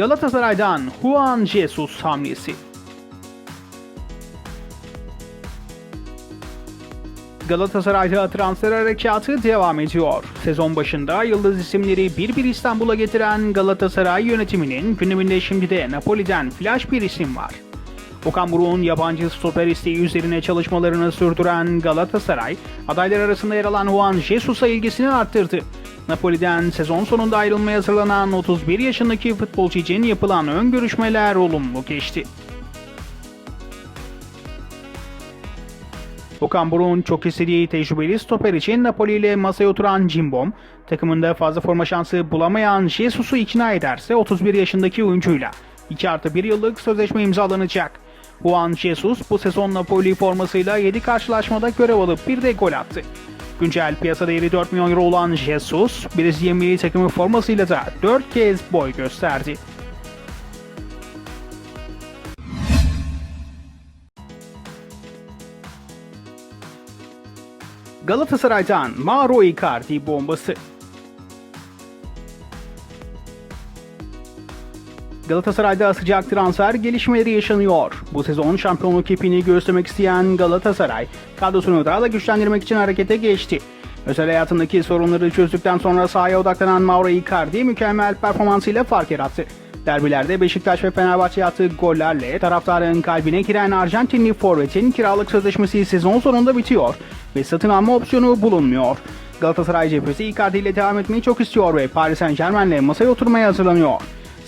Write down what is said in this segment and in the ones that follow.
Galatasaray'dan Juan Jesus hamlesi. Galatasaray'da transfer harekatı devam ediyor. Sezon başında yıldız isimleri bir bir İstanbul'a getiren Galatasaray yönetiminin gündeminde şimdi de Napoli'den flash bir isim var. Okan Buruk'un yabancı stoper isteği üzerine çalışmalarını sürdüren Galatasaray, adaylar arasında yer alan Juan Jesus'a ilgisini arttırdı. Napoli'den sezon sonunda ayrılmaya hazırlanan 31 yaşındaki futbolcu için yapılan ön görüşmeler olumlu geçti. Okan Buruk'un çok istediği tecrübeli stoper için Napoli ile masaya oturan Cimbom, takımında fazla forma şansı bulamayan Jesus'u ikna ederse 31 yaşındaki oyuncuyla 2 artı 1 yıllık sözleşme imzalanacak. Juan Jesus bu sezon Napoli formasıyla 7 karşılaşmada görev alıp bir de gol attı. Güncel piyasa değeri 4 milyon euro olan Jesus, Brezilya milli takımı formasıyla da 4 kez boy gösterdi. Galatasaray'dan Mauro Icardi bombası. Galatasaray'da sıcak transfer gelişmeleri yaşanıyor. Bu sezon şampiyonluk ipini göstermek isteyen Galatasaray, kadrosunu daha da güçlendirmek için harekete geçti. Özel hayatındaki sorunları çözdükten sonra sahaya odaklanan Mauro Icardi mükemmel performansıyla fark yarattı. Derbilerde Beşiktaş ve Fenerbahçe attığı gollerle taraftarın kalbine giren Arjantinli forvetin kiralık sözleşmesi sezon sonunda bitiyor ve satın alma opsiyonu bulunmuyor. Galatasaray cephesi Icardi ile devam etmeyi çok istiyor ve Paris Saint Germain'le masaya oturmaya hazırlanıyor.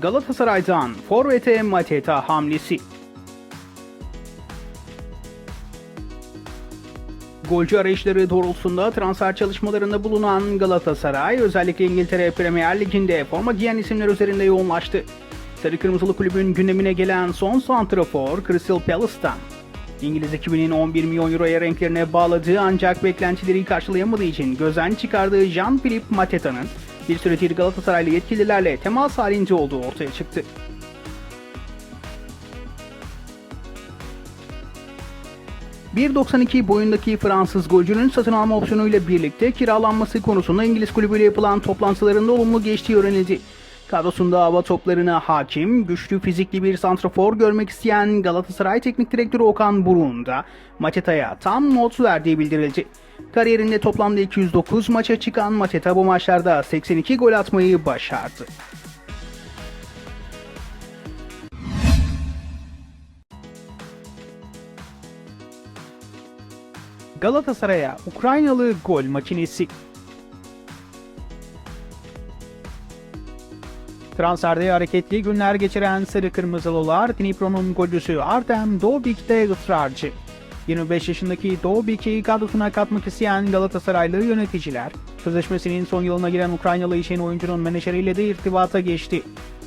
Galatasaray'dan Forvet'e Mateta hamlesi. Golcü arayışları doğrultusunda transfer çalışmalarında bulunan Galatasaray özellikle İngiltere Premier Ligi'nde forma giyen isimler üzerinde yoğunlaştı. Sarı Kırmızılı kulübün gündemine gelen son santrafor Crystal Palace'tan. İngiliz ekibinin 11 milyon euroya renklerine bağladığı ancak beklentileri karşılayamadığı için gözden çıkardığı Jean-Philippe Mateta'nın bir süredir Galatasaraylı yetkililerle temas halinde olduğu ortaya çıktı. ...1.92 boyundaki Fransız golcünün satın alma opsiyonuyla birlikte kiralanması konusunda İngiliz kulübüyle yapılan toplantılarında olumlu geçtiği öğrenildi. Kadrosunda hava toplarına hakim, güçlü fizikli bir santrafor görmek isteyen Galatasaray Teknik Direktörü Okan Buruk'un da Mateta'ya tam not verdiği bildirildi. Kariyerinde toplamda 209 maça çıkan Mateta bu maçlarda 82 gol atmayı başardı. Galatasaray'a Ukraynalı gol makinesi Transferde hareketli günler geçiren Sarı Kırmızılılar Dnipro'nun golcüsü Artem Dobik'te ısrarcı. 25 yaşındaki Dobik'i kadrosuna katmak isteyen Galatasaraylı yöneticiler, sözleşmesinin son yılına giren Ukraynalı için oyuncunun menajeriyle de irtibata geçti.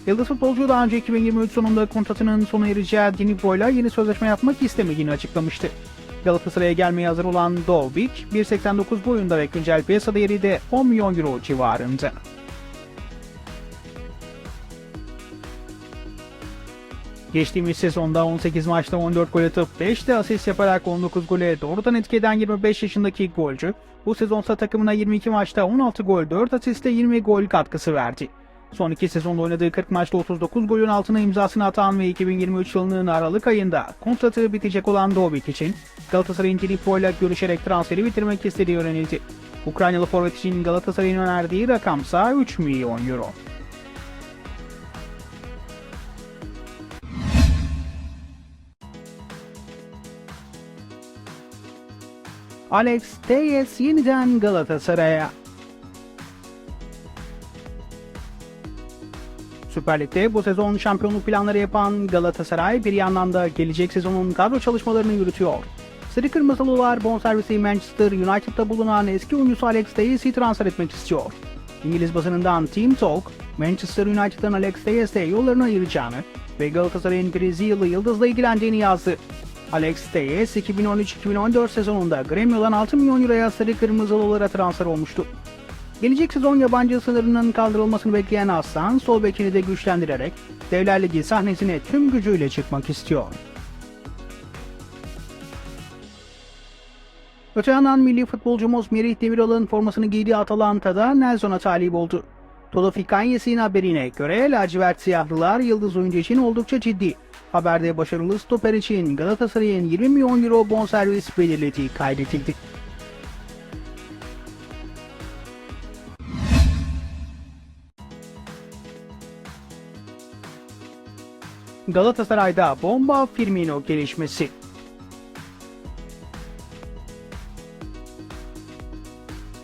Yıldız futbolcu daha önce 2023 sonunda kontratının sona ereceği Dnipro'yla yeni sözleşme yapmak istemediğini açıklamıştı. Galatasaray'a gelmeye hazır olan Dobik, 1.89 boyunda ve güncel piyasa değeri de 10 milyon euro civarında. Geçtiğimiz sezonda 18 maçta 14 gol atıp 5 de asist yaparak 19 gole doğrudan etki eden 25 yaşındaki golcü, bu sezonsa takımına 22 maçta 16 gol 4 asiste 20 gol katkısı verdi. Son iki sezonda oynadığı 40 maçta 39 golün altına imzasını atan ve 2023 yılının Aralık ayında kontratı bitecek olan Dobik için Galatasaray'ın Dnipro ile görüşerek transferi bitirmek istediği öğrenildi. Ukraynalı forvet için Galatasaray'ın önerdiği rakamsa 3 milyon euro. Alex Telles yeniden Galatasaray'a. Süper Lig'de bu sezon şampiyonluk planları yapan Galatasaray bir yandan da gelecek sezonun kadro çalışmalarını yürütüyor. Sarı Kırmızılılar bonservisi Manchester United'da bulunan eski oyuncusu Alex Teyes'i transfer etmek istiyor. İngiliz basınından Team Talk, Manchester United'dan Alex Teyes'e yollarını ayıracağını ve Galatasaray'ın Brezilyalı yıldızla ilgilendiğini yazdı. Alex Teyes 2013-2014 sezonunda Gremio'dan 6 milyon euroya Sarı Kırmızılılara transfer olmuştu. Gelecek sezon yabancı sınırının kaldırılmasını bekleyen Aslan, sol bekini de güçlendirerek Devler Ligi sahnesine tüm gücüyle çıkmak istiyor. Öte yandan milli futbolcumuz Merih Demiral'ın formasını giydiği Atalanta'da Nelson'a talip oldu. Todo Fikanyesi'nin haberine göre lacivert siyahlılar yıldız oyuncu için oldukça ciddi. Haberde başarılı stoper için Galatasaray'ın 20 milyon euro bonservis belirlediği kaydedildi. Galatasaray'da bomba Firmino gelişmesi.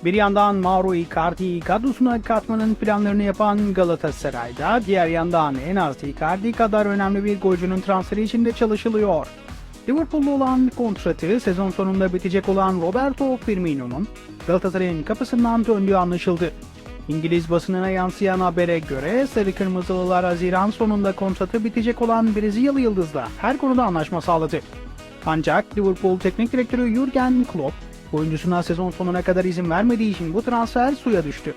Bir yandan Mauro Icardi'yi kadrosuna katmanın planlarını yapan Galatasaray'da, diğer yandan en az Icardi kadar önemli bir golcünün transferi için de çalışılıyor. Liverpool'lu olan kontratı sezon sonunda bitecek olan Roberto Firmino'nun Galatasaray'ın kapısından döndüğü anlaşıldı. İngiliz basınına yansıyan habere göre Sarı Kırmızılılar Haziran sonunda kontratı bitecek olan Brezilyalı yıldızla her konuda anlaşma sağladı. Ancak Liverpool Teknik Direktörü Jurgen Klopp oyuncusuna sezon sonuna kadar izin vermediği için bu transfer suya düştü.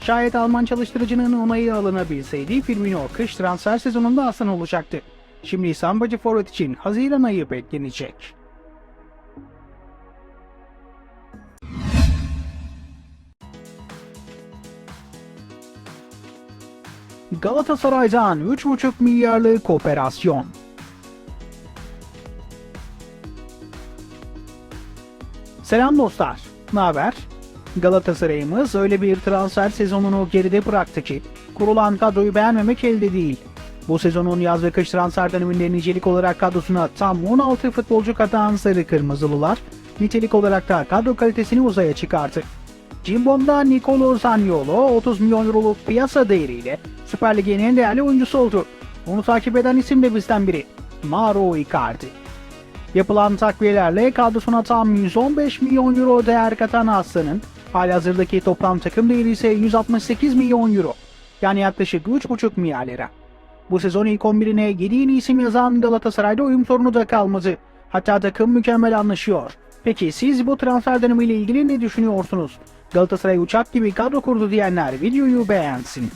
Şayet Alman çalıştırıcının onayı alınabilseydi Firmino kış transfer sezonunda aslan olacaktı. Şimdi sambacı forvet için Haziran ayı beklenecek. Galatasaray'dan 3,5 milyarlık operasyon. Selam dostlar, ne haber? Galatasaray'ımız öyle bir transfer sezonunu geride bıraktı ki kurulan kadroyu beğenmemek elde değil. Bu sezonun yaz ve kış transfer döneminde nicelik olarak kadrosuna tam 16 futbolcu katan Sarı Kırmızılılar, nitelik olarak da kadro kalitesini uzaya çıkarttı. Cimbom'da Nicolo Zaniolo 30 milyon euroluk piyasa değeriyle Süper Lig'in en değerli oyuncusu oldu. Onu takip eden isim de bizden biri. Mauro Icardi. Yapılan takviyelerle kadrosuna tam 115 milyon euro değer katan Aslan'ın halihazırdaki toplam takım değeri ise 168 milyon euro. Yani yaklaşık 3,5 milyar lira. Bu sezon ilk 11'ine 7 yeni isim yazan Galatasaray'da uyum sorunu da kalmadı. Hatta takım mükemmel anlaşıyor. Peki siz bu transfer dönemiyle ilgili ne düşünüyorsunuz? Galatasaray uçak gibi kadro kurdu diyenler videoyu beğensin.